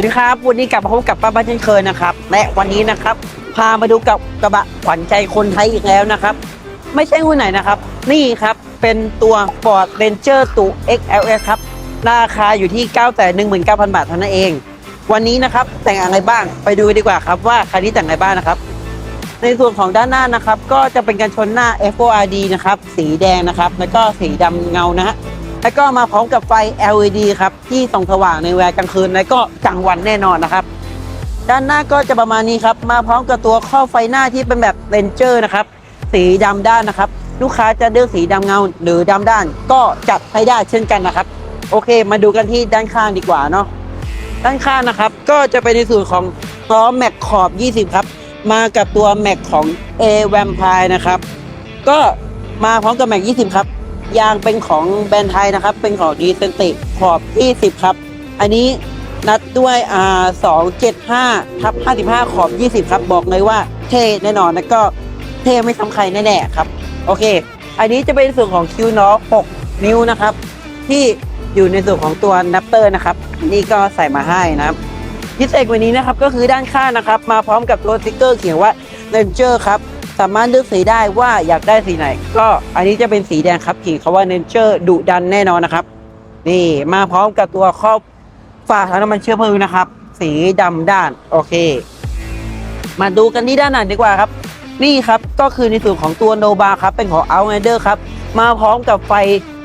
วัสดีครับ วันนี้กลับมาพบกับป้าบ้านเช่นเคยนะครับ และวันนี้นะครับ พามาดูกับกระบะขวัญใจคนไทยอีกแล้วนะครับ ไม่ใช่หุ้นไหนนะครับ นี่ครับ เป็นตัว Ford Ranger ตู XLS ครับ ราคาอยู่ที่ 9 1 9 0 0 0 บาทเท่านั้นเอง วันนี้นะครับ แต่งอะไรบ้าง ไปดูดีกว่าครับว่าคันนี้แต่งอะไรบ้างนะครับ ในส่วนของด้านหน้านะครับ ก็จะเป็นการชนหน้า FORD นะครับ สีแดงนะครับ แล้วก็สีดำเงานะฮะ แล้วก็มาพร้อมกับไฟ LED ครับที่ส่องสว่างในเวลากลางคืนและก็กลางวันแน่นอนนะครับ ด้านหน้าก็จะประมาณนี้ครับ มาพร้อมกับตัวข้อไฟหน้าที่เป็นแบบเรนเจอร์นะครับ สีดำด้านนะครับ ลูกค้าจะเลือกสีดำเงาหรือดำด้าน ก็จัดให้ได้เช่นกันนะครับ โอเค มาดูกันที่ด้านข้างดีกว่าเนาะด้านข้างนะครับ ก็จะเป็นในส่วนของล้อแม็กขอบ 20 ครับ มากับตัวแม็กของ A Vampire นะครับ ก็มาพร้อมกับแม็ก 20 ครับ ยางเป็นของแบรนด์ไทยนะครับ เป็นของดีเซนติขอบ 20 ครับ อันนี้นัดด้วยอ่า275ทับ55 ขอบ 20 ครับ บอกเลยว่าเท่แน่นอนแล้วก็เท่ไม่ซ้ำใครแน่ๆครับ โอเค อันนี้จะเป็นส่วนของคิวน็อ6นิ้วนะครับ ที่อยู่ในส่วนของตัวนับเตอร์นะครับ นี่ก็ใส่มาให้นะครับ พิเศษกว่านี้นะครับก็คือด้านข้างนะครับ มาพร้อมกับตัวสติกเกอร์เขียนว่า Ranger ครับ สามารถเลือกสีได้ว่าอยากได้สีไหน ก็อันนี้จะเป็นสีแดงครับขียนคาว่า Ranger ดุดันแน่นอนนะครับ นี่มาพร้อมกับตัวครอบฝาถังน้ำมันเชื้อเพลิงนะครับ สีดำด้านโอเค มาดูกันที่ด้านหน้าดีกว่าครับ นี่ครับก็คือในส่วนของตัวโนบาครับเป็นของ Outrider ครับมาพร้อมกับไฟ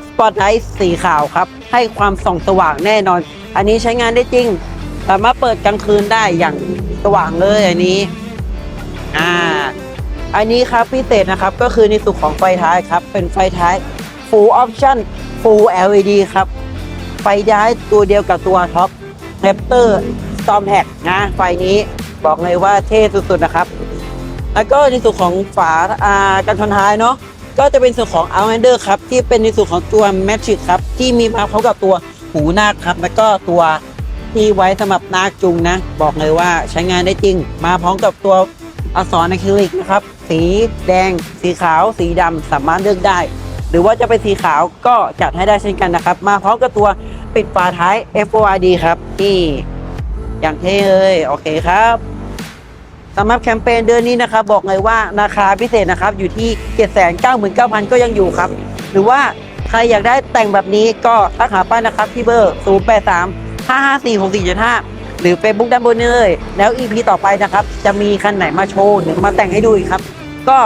สปอตไลท์สีขาวครับ ให้ความส่องสว่างแน่นอน อันนี้ใช้งานได้จริงสามารถเปิดกลางคืนได้อย่างสว่างเลยอันนี้ อ่า อันนี้ครับพิเศษนะครับก็คือในส่วนของไฟท้ายครับ เป็นไฟท้าย full option full LED ครับ ไฟท้ายตัวเดียวกับตัวท็อป Raptor Storm Hack นะไฟนี้บอกเลยว่าเท่สุดๆนะครับ แล้วก็ในส่วนของฝาอ่ากันชนท้ายเนาะก็จะเป็นส่วนของ Outlander ครับ ที่เป็นในส่วนของตัว Magic ครับ ที่มีมาพร้อมกับตัวหูนาคครับ แล้วก็ตัวที่ไว้สำหรับนาคจุงนะ บอกเลยว่าใช้งานได้จริง มาพร้อมกับตัว อักษรอะคริลิกนะครับ สีแดง สีขาว สีดำสามารถเลือกได้ หรือว่าจะเป็นสีขาวก็จัดให้ได้เช่นกันนะครับ มาพร้อมกับตัวปิดฝาท้าย FORD ครับนี่อย่างเท่เลยโอเคครับสำหรับแคมเปญเดือนนี้นะครับ บอกเลยว่าราคาพิเศษนะครับ อยู่ที่ 799,000 ก็ยังอยู่ครับ หรือว่าใครอยากได้แต่งแบบนี้ก็ทักหาป้านะครับที่เบอร์ 083 554 6475 หรือ Facebook ด้านบนนี้เลย แล้ว EP ต่อไปนะครับ จะมีคันไหนมาโชว์หรือมาแต่งให้ดูอีกครับ ก็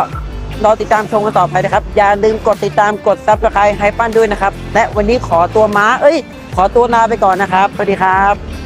รอติดตามชมกันต่อไปนะครับ อย่าลืมกดติดตามกดซับสไครต์ให้ปั้นด้วยนะครับ และวันนี้ขอตัวม้า เอ้ย ขอตัวลาไปก่อนนะครับสวัสดีครับ